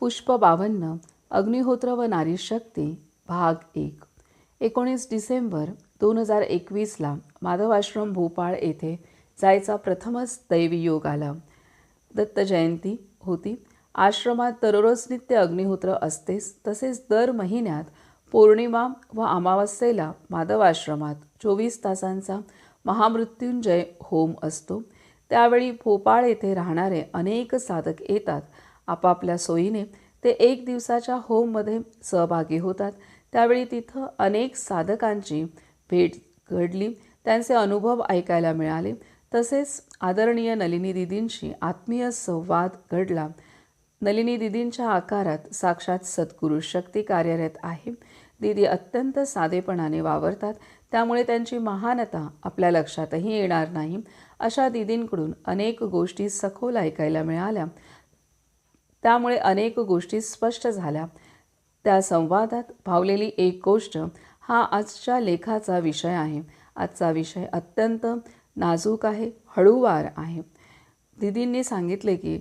पुष्प बावन्न अग्निहोत्र व नारी शक्ती भाग एक. एकोणीस डिसेंबर दोन हजार एकवीसला माधवाश्रम भोपाळ येथे जायचा प्रथमच दैवी योग आला. दत्त जयंती होती. आश्रमात दररोज नित्य अग्निहोत्र असतेच तसेच दर महिन्यात पौर्णिमा व अमावस्येला माधवाश्रमात चोवीस तासांचा महामृत्युंजय होम असतो. त्यावेळी भोपाळ येथे राहणारे अनेक साधक येतात आपापल्या सोयीने ते एक दिवसाच्या होममध्ये सहभागी होतात. त्यावेळी तिथं अनेक साधकांची भेट घडली. त्यांचे अनुभव ऐकायला मिळाले. तसेच आदरणीय नलिनी दिदींशी आत्मीय संवाद घडला. नलिनी दिदींच्या आकारात साक्षात सद्गुरू शक्ती कार्यरत आहे. दिदी अत्यंत साधेपणाने वावरतात. त्यामुळे त्यांची महानता आपल्या लक्षातही येणार नाही. अशा दिदींकडून अनेक गोष्टी सखोल ऐकायला मिळाल्या. त्यामुळे अनेक गोष्टी स्पष्ट झाल्या. त्या संवादात भावलेली एक गोष्ट हा आजच्या लेखाचा विषय आहे. आजचा विषय अत्यंत नाजूक आहे हळूवार आहे. दिदींनी सांगितले की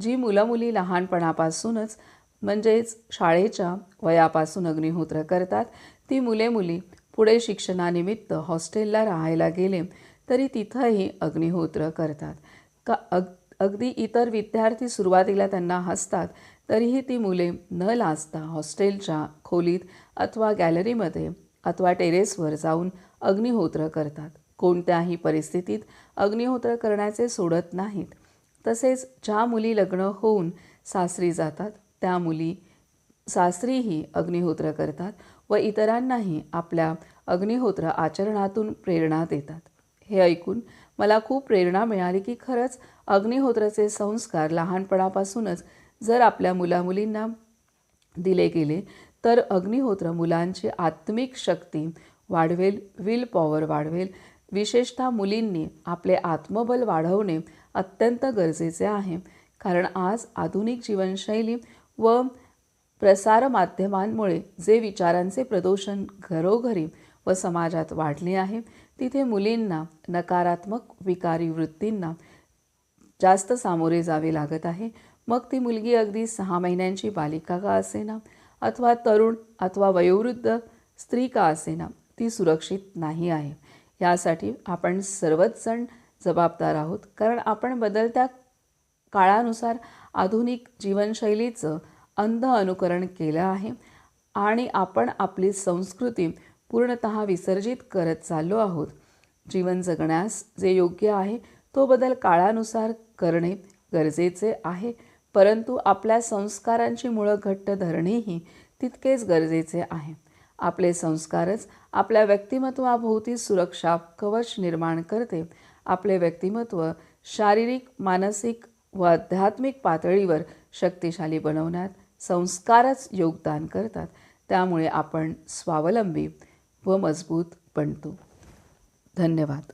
जी मुलं मुली लहानपणापासूनच म्हणजेच शाळेच्या वयापासून अग्निहोत्र करतात ती मुले मुली पुढे शिक्षणानिमित्त हॉस्टेलला राहायला गेले तरी तिथंही अग्निहोत्र करतात. का अग अगदी इतर विद्यार्थी सुरुवातीला त्यांना हसतात तरीही ती मुले न लाजता हॉस्टेलच्या खोलीत अथवा गॅलरीमध्ये अथवा टेरेसवर जाऊन अग्निहोत्र करतात. कोणत्याही परिस्थितीत अग्निहोत्र करण्याचे सोडत नाहीत. तसेच ज्या मुली लग्न होऊन सासरी जातात त्या मुली सासरीही अग्निहोत्र करतात व इतरांनाही आपल्या अग्निहोत्र आचरणातून प्रेरणा देतात. हे ऐकून मला खूप प्रेरणा मिळाली की खरंच अग्निहोत्राचे संस्कार लहानपणापासूनच जर आपल्या मुलामुलींना दिले गेले तर अग्निहोत्र मुलांची आत्मिक शक्ती वाढवेल विल पॉवर वाढवेल. विशेषतः मुलींनी आपले आत्मबल वाढवणे अत्यंत गरजेचे आहे. कारण आज आधुनिक जीवनशैली व प्रसारमाध्यमांमुळे जे विचारांचे प्रदूषण घरोघरी व समाजात वाढले आहे तिथे मुलींना नकारात्मक विकारी वृत्तींना जास्त सामोरे जावे लागत आहे. मग ती मुलगी अगदी सहा महिन्यांची बालिका का असेना? अथवा तरुण अथवा वयोवृद्ध स्त्री का असेना? ती सुरक्षित नाही आहे. यासाठी आपण सर्वच जण जबाबदार आहोत. कारण आपण बदलत्या काळानुसार आधुनिक जीवनशैलीचं अंध अनुकरण केलं आहे आणि आपण आपली संस्कृती पूर्णत विसर्जित करत चाललो आहोत. जीवन जगण्यास जे योग्य आहे तो बदल काळानुसार करणे गरजेचे आहे परंतु आपल्या संस्कारांची मुळं घट्ट धरणेही तितकेच गरजेचे आहे. आपले संस्कारच आपल्या व्यक्तिमत्वाभोवती सुरक्षा कवच निर्माण करते. आपले व्यक्तिमत्व शारीरिक मानसिक व आध्यात्मिक पातळीवर शक्तिशाली बनवण्यात संस्कारच योगदान करतात. त्यामुळे आपण स्वावलंबी व मजबूत बनतो. धन्यवाद.